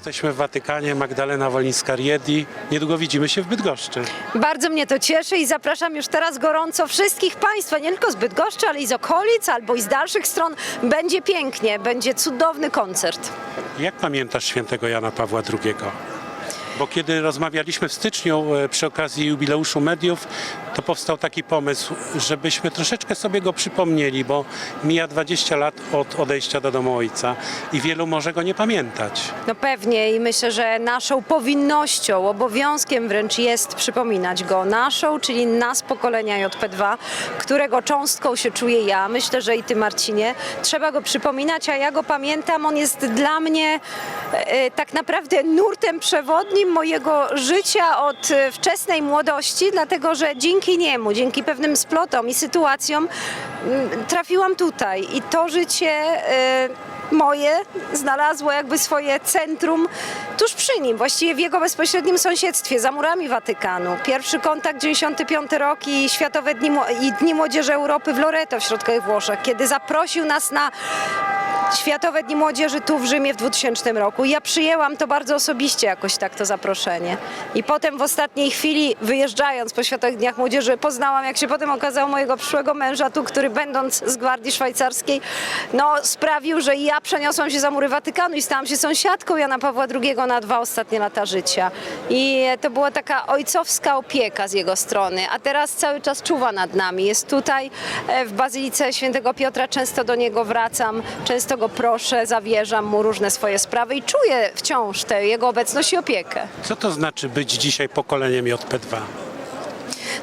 Jesteśmy w Watykanie, Magdalena Wolińska-Riedi. Niedługo widzimy się w Bydgoszczy. Bardzo mnie to cieszy i zapraszam już teraz gorąco wszystkich Państwa, nie tylko z Bydgoszczy, ale i z okolic, albo i z dalszych stron. Będzie pięknie, będzie cudowny koncert. Jak pamiętasz świętego Jana Pawła II? Bo kiedy rozmawialiśmy w styczniu e, przy okazji jubileuszu mediów, to powstał taki pomysł, żebyśmy troszeczkę sobie go przypomnieli, bo mija 20 lat od odejścia do domu ojca i wielu może go nie pamiętać. No pewnie i myślę, że naszą powinnością, obowiązkiem wręcz jest przypominać go. Naszą, czyli nas pokolenia JP2, którego cząstką się czuję ja. Myślę, że i ty Marcinie. Trzeba go przypominać, a ja go pamiętam. On jest dla mnie e, tak naprawdę nurtem przewodnim mojego życia od e, wczesnej młodości, dlatego że dzięki niemu, dzięki pewnym splotom i sytuacjom mm, trafiłam tutaj i to życie e, moje znalazło jakby swoje centrum tuż przy nim, właściwie w jego bezpośrednim sąsiedztwie, za murami Watykanu. Pierwszy kontakt 95 rok i Światowe Dni, i Dni Młodzieży Europy w Loreto w środkowych Włoszech, kiedy zaprosił nas na Światowe Dni Młodzieży tu w Rzymie w 2000 roku. Ja przyjęłam to bardzo osobiście jakoś tak to zaproszenie. I potem w ostatniej chwili wyjeżdżając po Światowych Dniach Młodzieży poznałam, jak się potem okazało, mojego przyszłego męża tu, który będąc z Gwardii Szwajcarskiej, no sprawił, że ja przeniosłam się za mury Watykanu i stałam się sąsiadką Jana Pawła II na dwa ostatnie lata życia. I to była taka ojcowska opieka z jego strony, a teraz cały czas czuwa nad nami. Jest tutaj e, w Bazylice Świętego Piotra, często do niego wracam, często go proszę, zawierzam mu różne swoje sprawy i czuję wciąż tę jego obecność i opiekę. Co to znaczy być dzisiaj pokoleniem JP2?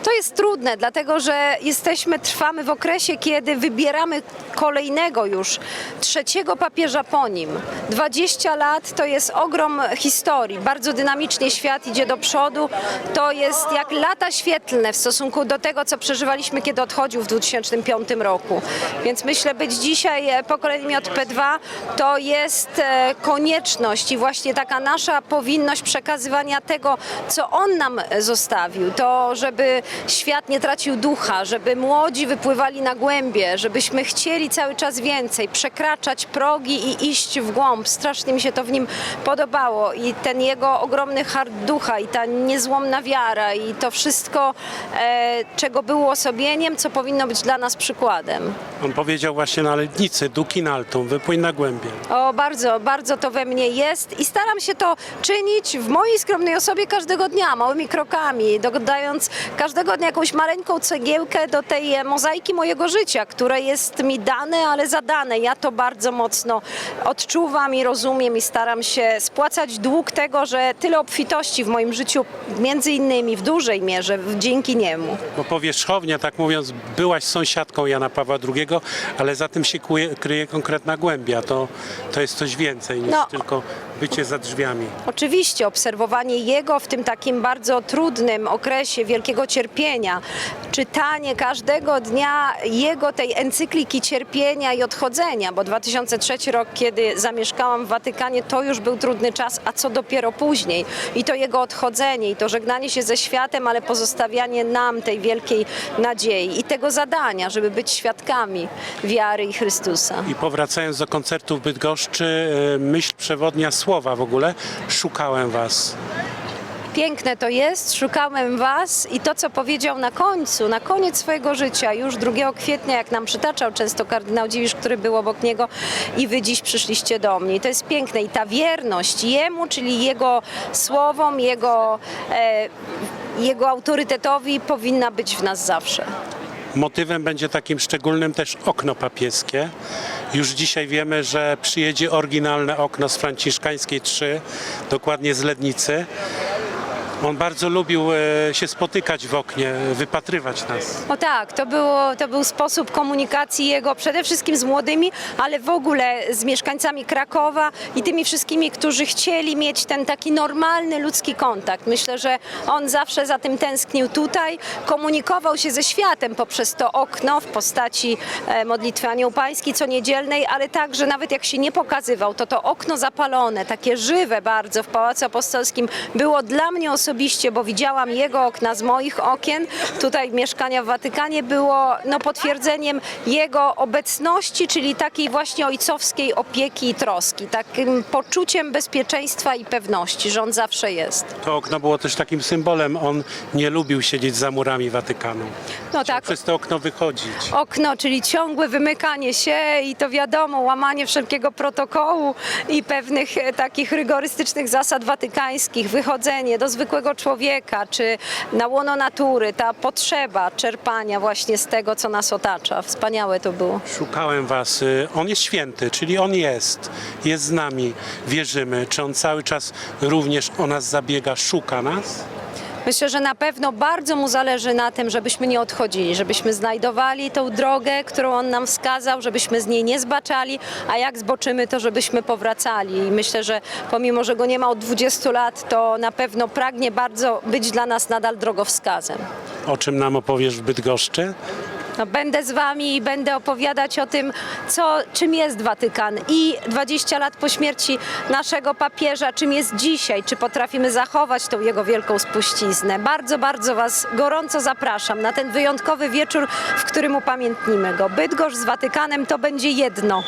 To jest trudne, dlatego że jesteśmy, trwamy w okresie, kiedy wybieramy kolejnego już, trzeciego papieża po nim. 20 lat to jest ogrom historii. Bardzo dynamicznie świat idzie do przodu. To jest jak lata świetlne w stosunku do tego, co przeżywaliśmy, kiedy odchodził w 2005 roku. Więc myślę, być dzisiaj e, pokoleniem JP2 to jest e, konieczność i właśnie taka nasza powinność przekazywania tego, co on nam e, zostawił. To, żeby świat nie tracił ducha, żeby młodzi wypływali na głębie, żebyśmy chcieli cały czas więcej, przekraczać progi i iść w głąb. Strasznie mi się to w nim podobało i ten jego ogromny hart ducha i ta niezłomna wiara i to wszystko, e, czego był uosobieniem, co powinno być dla nas przykładem. On powiedział właśnie na letnicy, duki naltum, wypłyń na głębie. O, bardzo, bardzo to we mnie jest i staram się to czynić w mojej skromnej osobie każdego dnia, małymi krokami, dodając każdego dnia jakąś maleńką cegiełkę do tej e, mozaiki mojego życia, które jest mi dane, ale zadane. Ja to bardzo mocno odczuwam i rozumiem i staram się spłacać dług tego, że tyle obfitości w moim życiu, między innymi w dużej mierze, dzięki niemu. Bo powierzchownie, tak mówiąc, byłaś sąsiadką Jana Pawła II, ale za tym się kuje, kryje konkretna głębia. To, to jest coś więcej niż No. tylko bycie za drzwiami. Oczywiście obserwowanie jego w tym takim bardzo trudnym okresie wielkiego cierpienia, czytanie każdego dnia jego tej encykliki cierpienia i odchodzenia, bo 2003 rok, kiedy zamieszkałam w Watykanie, to już był trudny czas, a co dopiero później. I to jego odchodzenie, i to żegnanie się ze światem, ale pozostawianie nam tej wielkiej nadziei i tego zadania, żeby być świadkami wiary i Chrystusa. I powracając do koncertu w Bydgoszczy, e, myśl przewodnia słowa w ogóle, szukałem was. Piękne to jest, szukałem Was i to, co powiedział na końcu, na koniec swojego życia, już 2 kwietnia, jak nam przytaczał często kardynał Dziwisz, który był obok niego i Wy dziś przyszliście do mnie. I to jest piękne i ta wierność Jemu, czyli Jego słowom, Jego, e, jego autorytetowi powinna być w nas zawsze. Motywem będzie takim szczególnym też okno papieskie. Już dzisiaj wiemy, że przyjedzie oryginalne okno z Franciszkańskiej 3, dokładnie z Lednicy. On bardzo lubił e, się spotykać w oknie, wypatrywać nas. O tak, to, było, to był sposób komunikacji jego przede wszystkim z młodymi, ale w ogóle z mieszkańcami Krakowa i tymi wszystkimi, którzy chcieli mieć ten taki normalny ludzki kontakt. Myślę, że on zawsze za tym tęsknił tutaj, komunikował się ze światem poprzez to okno w postaci e, modlitwy Anioł Pański co niedzielnej, ale także nawet jak się nie pokazywał, to to okno zapalone, takie żywe bardzo w Pałacu Apostolskim było dla mnie osobiście osobiście, bo widziałam jego okna z moich okien. Tutaj mieszkania w Watykanie było no, potwierdzeniem jego obecności, czyli takiej właśnie ojcowskiej opieki i troski, takim poczuciem bezpieczeństwa i pewności, że on zawsze jest. To okno było też takim symbolem. On nie lubił siedzieć za murami Watykanu. No tak, Przez to okno wychodzić. okno, czyli ciągłe wymykanie się i to wiadomo, łamanie wszelkiego protokołu i pewnych e, takich rygorystycznych zasad watykańskich, wychodzenie do zwykłego człowieka, czy na łono natury, ta potrzeba czerpania właśnie z tego, co nas otacza. Wspaniałe to było. Szukałem was. Y, On jest święty, czyli on jest. Jest z nami. Wierzymy. Czy on cały czas również o nas zabiega, szuka nas? Myślę, że na pewno bardzo mu zależy na tym, żebyśmy nie odchodzili, żebyśmy znajdowali tą drogę, którą on nam wskazał, żebyśmy z niej nie zbaczali, a jak zboczymy, to żebyśmy powracali. I myślę, że pomimo, że go nie ma od 20 lat, to na pewno pragnie bardzo być dla nas nadal drogowskazem. O czym nam opowiesz w Bydgoszczy? No, będę z Wami i będę opowiadać o tym, co, czym jest Watykan i 20 lat po śmierci naszego papieża, czym jest dzisiaj, czy potrafimy zachować tą jego wielką spuściznę. Bardzo, bardzo Was gorąco zapraszam na ten wyjątkowy wieczór, w którym upamiętnimy go. Bydgoszcz z Watykanem to będzie jedno.